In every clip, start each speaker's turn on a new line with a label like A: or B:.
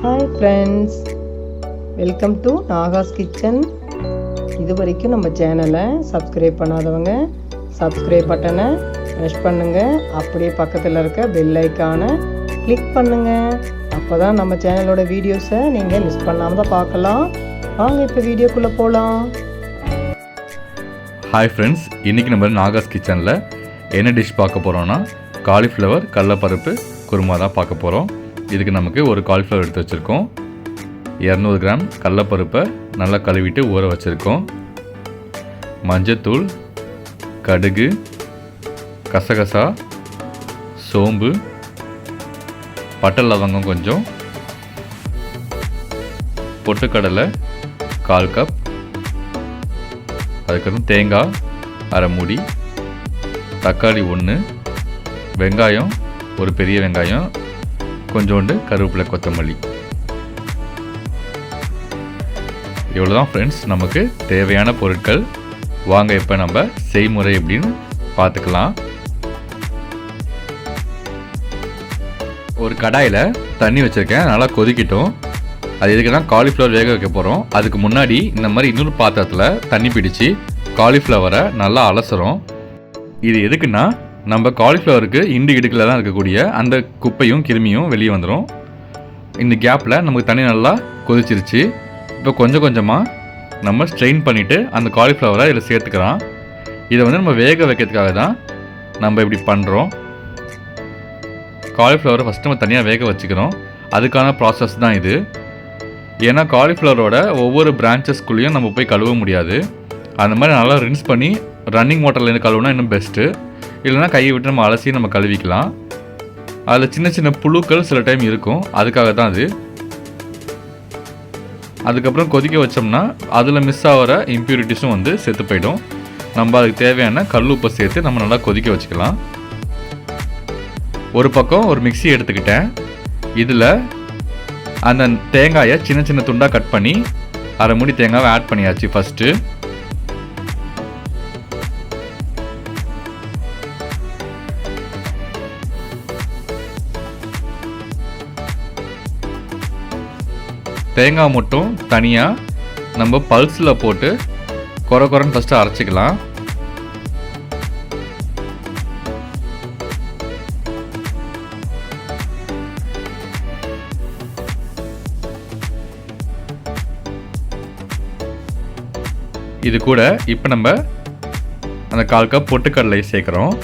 A: Hi friends welcome to Naga's kitchen இது வரைக்கும் நம்ம சேனலை சப்ஸ்கிரைப் பண்ணாதவங்க சப்ஸ்கிரைப் பட்டனை ப்ரெஷ் பண்ணுங்கள் அப்படியே பக்கத்தில் இருக்க பெல் ஐக்கானை கிளிக் பண்ணுங்கள் அப்போ தான் நம்ம சேனலோட வீடியோஸை நீங்கள் மிஸ் பண்ணாமல் தான் பார்க்கலாம். வாங்க இப்போ வீடியோக்குள்ளே போகலாம்
B: ஹாய் ஃப்ரெண்ட்ஸ் இன்றைக்கி நம்ம நாகாஸ் கிச்சனில் என்ன டிஷ் பார்க்க போகிறோன்னா காலிஃப்ளவர் கடலப்பருப்பு குருமா தான் பார்க்க போகிறோம் இதுக்கு நமக்கு ஒரு காலிஃப்ளவர் எடுத்து வச்சுருக்கோம். இரநூறு கிராம் கடலப்பருப்பை நல்லா கழுவிட்டு ஊற வச்சுருக்கோம். மஞ்சத்தூள் கடுகு கசகசா சோம்பு பட்டை லவங்கம் கொஞ்சம் பொட்டுக்கடலை கால் கப் அதுக்கப்புறம் தேங்காய் அரை மூடி தக்காளி ஒன்று வெங்காயம் ஒரு பெரிய வெங்காயம் கொஞ்சோண்டு கருவேப்பிலை கொத்தமல்லி. இவ்வளோ தான் ஃப்ரெண்ட்ஸ் நமக்கு தேவையான பொருட்கள். வாங்க இப்போ நம்ம செய்முறை எப்படின்னு பார்த்துக்கலாம். ஒரு கடாயில் தண்ணி வச்சுருக்கேன். நல்லா கொதிக்கட்டும். அது எதுக்குன்னா காலிஃப்ளவர் வேக வைக்க போகிறோம் அதுக்கு முன்னாடி இந்த மாதிரி இன்னொரு பாத்திரத்தில் தண்ணி பிடிச்சி காலிஃப்ளவரை நல்லா அலசுறோம். இது எதுக்குன்னா நம்ம காலிஃப்ளவருக்கு இண்டு இடுக்கில் தான் இருக்கக்கூடிய அந்த குப்பையும் கிருமியும் வெளியே வந்துடும் இந்த கேப்பில் நமக்கு தண்ணி நல்லா கொதிச்சிருச்சு. இப்போ கொஞ்சம் கொஞ்சமாக நம்ம ஸ்ட்ரெயின் பண்ணிவிட்டு அந்த காலிஃப்ளவரை இதில் சேர்த்துக்கிறோம் இதை வந்து நம்ம வேக வைக்கிறதுக்காக தான் நம்ம இப்படி பண்ணுறோம் காலிஃப்ளவரை ஃபஸ்ட்டு நம்ம தனியாக வேக வச்சுக்கிறோம். அதுக்கான ப்ராசஸ் தான் இது. ஏன்னா காலிஃப்ளவரோட ஒவ்வொரு பிரான்ச்சஸ்குள்ளேயும் நம்ம போய் கழுவ முடியாது. அந்த மாதிரி நல்லா ரின்ஸ் பண்ணி ரன்னிங் வாட்டர்லேருந்து கழுவுனா இன்னும் பெஸ்ட்டு இல்லைனா கையை விட்டு நம்ம அலசி நம்ம கழுவிக்கலாம். அதில் சின்ன சின்ன புழுக்கள் சில டைம் இருக்கும். அதுக்காக தான் அது. அதுக்கப்புறம் கொதிக்க வச்சோம்னா அதில் மிஸ் ஆகிற இம்ப்யூரிட்டிஸும் வந்து செத்து போயிடும். நம்ம அதுக்கு தேவையான கல் உப்பை சேர்த்து நம்ம நல்லா கொதிக்க வச்சுக்கலாம். ஒரு பக்கம் ஒரு மிக்ஸி எடுத்துக்கிட்டேன். இதில் அந்த தேங்காயை சின்ன சின்ன துண்டாக கட் பண்ணி அரை மூடி தேங்காவை ஆட் பண்ணியாச்சு ஃபஸ்ட்டு தேங்காய் மட்டும் தனியாக நம்ம பல்ஸில் போட்டு குறை குறைன்னு ஃபஸ்ட்டு அரைச்சிக்கலாம். இது கூட இப்போ நம்ம அந்த கால் கப் பொட்டுக்கடலை சேர்க்குறோம்.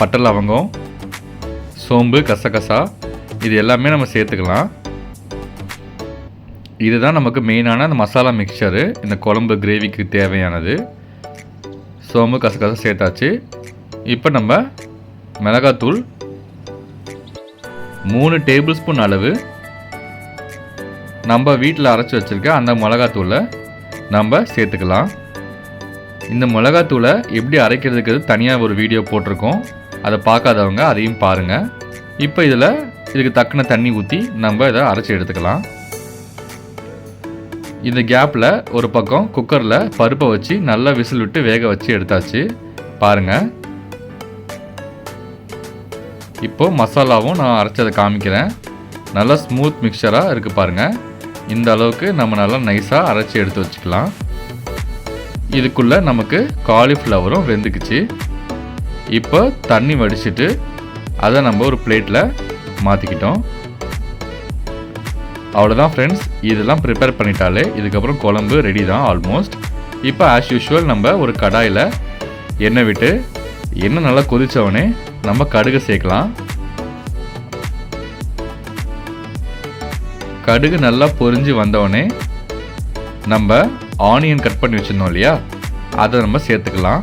B: பட்டை லவங்கம் சோம்பு கசகசா இது எல்லாமே நம்ம சேர்த்துக்கலாம். இதுதான் நமக்கு மெயினான அந்த மசாலா மிக்சரு இந்த குழம்பு கிரேவிக்கு தேவையானது. சோம்பு கசகச சேர்த்தாச்சு. இப்போ நம்ம மிளகாத்தூள் மூணு டேபிள் ஸ்பூன் அளவு. நம்ம வீட்டில் அரைச்சி வச்சுருக்க அந்த மிளகாத்தூளை நம்ம சேர்த்துக்கலாம். இந்த மிளகாத்தூளை எப்படி அரைக்கிறதுக்கு தனியாக ஒரு வீடியோ போட்டிருக்கோம். அதை பார்க்காதவங்க அதையும் பாருங்கள் இப்போ இதில் இதுக்கு தக்கன தண்ணி ஊற்றி நம்ம இதை அரைச்சி எடுத்துக்கலாம். இந்த கேப்பில் ஒரு பக்கம் குக்கரில் பருப்பை வச்சு நல்லா விசில் விட்டு வேக வச்சு எடுத்தாச்சு. பாருங்கள் இப்போ மசாலாவும் நான் அரைச்சதை காமிக்கிறேன். நல்லா ஸ்மூத் மிக்சராக இருக்குது பாருங்கள் இந்த அளவுக்கு நம்ம நல்லா நைஸாக அரைச்சி எடுத்து வச்சுக்கலாம். இதுக்குள்ளே நமக்கு காலிஃப்ளவரும் வெந்துக்குச்சு. இப்போ தண்ணி வடிச்சிட்டு அதை நம்ம ஒரு பிளேட்டில் மாற்றிக்கிட்டோம் அவ்வளோதான் ஃப்ரெண்ட்ஸ் இதெல்லாம் ப்ரிப்பேர் பண்ணிட்டாலே இதுக்கப்புறம் குழம்பு ரெடி தான் ஆல்மோஸ்ட் இப்போ ஆஸ் யூஷுவல் நம்ம ஒரு கடாயில் எண்ணெய் விட்டு எண்ணெய் நல்லா கொதித்தவொடனே நம்ம கடுகு சேர்க்கலாம். கடுகு நல்லா பொரிஞ்சு வந்தவொடனே நம்ம ஆனியன் கட் பண்ணி வச்சுருந்தோம் இல்லையா? அதை நம்ம சேர்த்துக்கலாம்.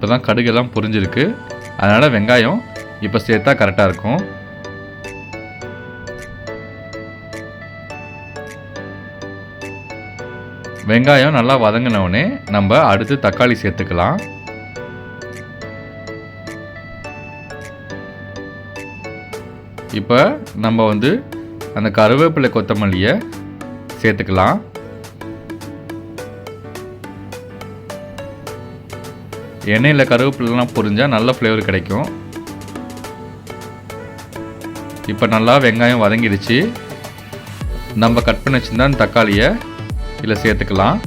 B: இப்போ தான் கடுகெல்லாம் புரிஞ்சிருக்கு. அதனால் வெங்காயம் இப்போ சேர்த்தா கரெக்டாக இருக்கும். வெங்காயம் நல்லா வதங்கினவுடனே நம்ம அடுத்து தக்காளி சேர்த்துக்கலாம். இப்போ நம்ம வந்து அந்த கருவேப்பிலை கொத்தமல்லியை சேர்த்துக்கலாம். எண்ணெயில் கருவேப்பிலாம் பொரிஞ்சால் நல்ல ஃப்ளேவர் கிடைக்கும். இப்போ நல்லா வெங்காயம் வதங்கிடுச்சு. நம்ம கட் பண்ணி வச்சுருந்தா அந்த தக்காளியை இதில் சேர்த்துக்கலாம்.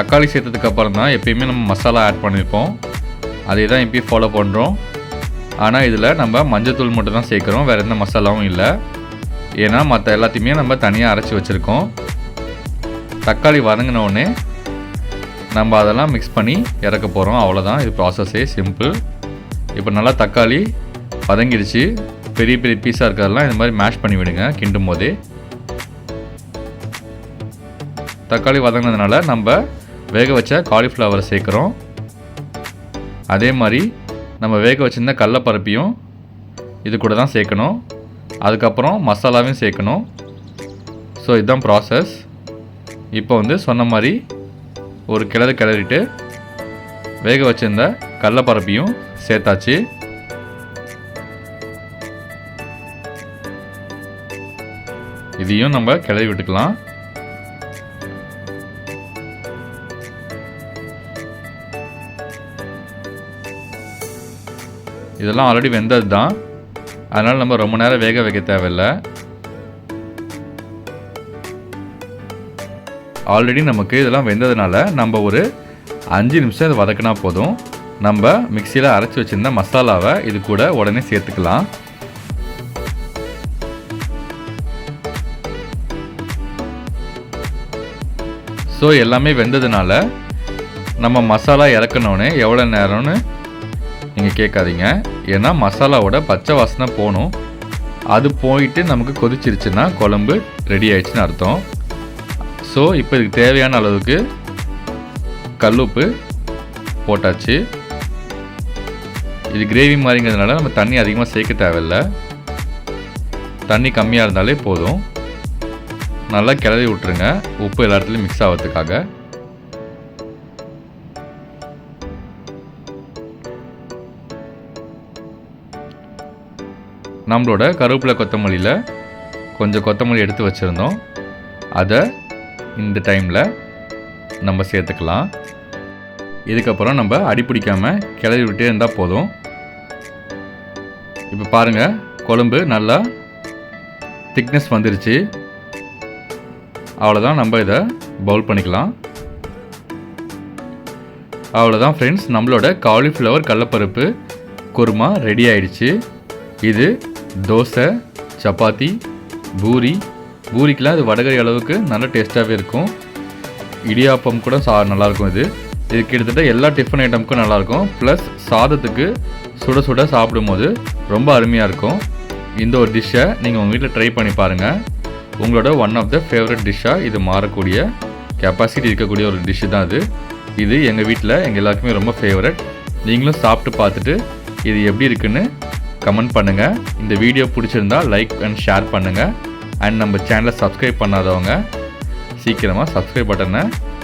B: தக்காளி சேர்த்ததுக்கு அப்புறம் தான் எப்பயுமே நம்ம மசாலா ஆட் பண்ணியிருப்போம் அதே தான் எப்பயும் ஃபாலோ பண்ணுறோம் ஆனால் இதில் நம்ம மஞ்சத்தூள் மட்டும் தான் சேர்க்குறோம். வேறு எந்த மசாலாவும் இல்லை. ஏன்னா மற்ற எல்லாத்தையுமே நம்ம தனியாக அரைச்சி வச்சுருக்கோம். தக்காளி வதங்கினோடனே நம்ம அதெல்லாம் மிக்ஸ் பண்ணி இறக்க போகிறோம் அவ்வளோதான் இது ப்ராசஸே சிம்பிள் இப்போ நல்லா தக்காளி வதங்கிடுச்சு. பெரிய பெரிய பீஸாக இருக்கிறதெல்லாம் இந்த மாதிரி மேஷ் பண்ணி விடுங்க கிண்டும் போதே. தக்காளி வதங்கினதுனால நம்ம வேக வச்ச காலிஃப்ளவரை சேர்க்குறோம். அதே மாதிரி நம்ம வேக வச்சிருந்த கடலப்பருப்பையும் இது கூட தான் சேர்க்கணும். அதுக்கப்புறம் மசாலாவையும் சேர்க்கணும். ஸோ இதுதான் ப்ராசஸ் இப்போ வந்து சொன்ன மாதிரி ஒரு கிளறு கிளறிட்டு வேக வச்சிருந்த கடலப்பருப்பையும் சேர்த்தாச்சு. இதையும் நம்ம கிளறி விட்டுக்கலாம். இதெல்லாம் ஆல்ரெடி வெந்தது தான். அதனால் நம்ம ரொம்ப நேரம் வேக வைக்க தேவையில்ல. ஆல்ரெடி நமக்கு இதெல்லாம் வெந்ததுனால நம்ம ஒரு அஞ்சு நிமிஷம் இதை வதக்கினா போதும். நம்ம மிக்சியில் அரைச்சி வச்சுருந்த மசாலாவை இது கூட உடனே சேர்த்துக்கலாம். ஸோ எல்லாமே வெந்ததுனால நம்ம மசாலா இறக்கணுன்னு எவ்வளோ நேரம்னு நீங்கள் கேட்காதீங்க. ஏன்னா மசாலாவோட பச்சை வாசனை போகணும். அது போயிட்டு நமக்கு கொதிச்சிருச்சுன்னா குழம்பு ரெடி ஆயிடுச்சுன்னு அர்த்தம். ஸோ இப்போ இதுக்கு தேவையான அளவுக்கு கல்லுப்பு போட்டாச்சு. இது கிரேவி மாதிரிங்கிறதுனால நம்ம தண்ணி அதிகமாக சேர்க்க தேவையில்ல. தண்ணி கம்மியாக இருந்தாலே போதும். நல்லா கிளறி விட்டுருங்க. உப்பு எல்லா இடத்துலையும் மிக்ஸ் ஆகிறதுக்காக. நம்மளோட கருவேப்பிலை கொத்தமல்லியில் கொஞ்சம் கொத்தமல்லி எடுத்து வச்சுருந்தோம். அதை இந்த டைமில் நம்ம சேர்த்துக்கலாம். இதுக்கப்புறம் நம்ம அடிப்பிடிக்காமல் கிளறி விட்டே இருந்தால் போதும். இப்போ பாருங்கள் குழம்பு நல்லா திக்னஸ் வந்துருச்சு. அவ்வளோதான் நம்ம இதை பவுல் பண்ணிக்கலாம். அவ்வளோதான் ஃப்ரெண்ட்ஸ் நம்மளோட காலிஃப்ளவர் கடலப்பருப்பு குருமா ரெடி ஆயிடுச்சு. இது தோசை சப்பாத்தி பூரி. பூரிக்கெலாம் இது வடகரி அளவுக்கு நல்ல டேஸ்ட்டாகவே இருக்கும். இடியாப்பம் கூட சா நல்லாயிருக்கும் இது. இது கிட்டத்தட்ட எல்லா டிஃபன் ஐட்டமுக்கும் நல்லாயிருக்கும் ப்ளஸ் சாதத்துக்கு சுட சுட சாப்பிடும்போது ரொம்ப அருமையாக இருக்கும். இந்த ஒரு டிஷ்ஷை நீங்கள் உங்கள் வீட்டில் ட்ரை பண்ணி பாருங்கள் உங்களோட ஒன் ஆஃப் த ஃபேவரட் டிஷ்ஷாக இது மாறக்கூடிய கெப்பாசிட்டி இருக்கக்கூடிய ஒரு டிஷ்ஷு தான் இது. இது எங்கள் வீட்டில் எங்கள் எல்லாருக்குமே ரொம்ப ஃபேவரட் நீங்களும் சாப்பிட்டு பார்த்துட்டு இது எப்படி இருக்குன்னு கமெண்ட் பண்ணுங்கள் இந்த வீடியோ பிடிச்சிருந்தா லைக் அண்ட் ஷேர் பண்ணுங்கள் அண்ட் நம்ம சேனலை சப்ஸ்கிரைப் பண்ணாதவங்க சீக்கிரமாக சப்ஸ்கிரைப் பட்டனை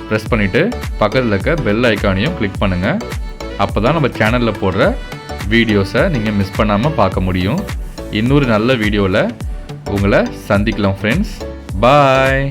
B: ப்ரெஸ் பண்ணிவிட்டு பக்கத்தில் இருக்க பெல் ஐக்கானையும் கிளிக் பண்ணுங்கள் அப்போ தான் நம்ம சேனலில் போடுற வீடியோஸை நீங்கள் மிஸ் பண்ணாமல் பார்க்க முடியும். இன்னொரு நல்ல வீடியோவில் உங்களை சந்திக்கலாம் ஃப்ரெண்ட்ஸ் பாய்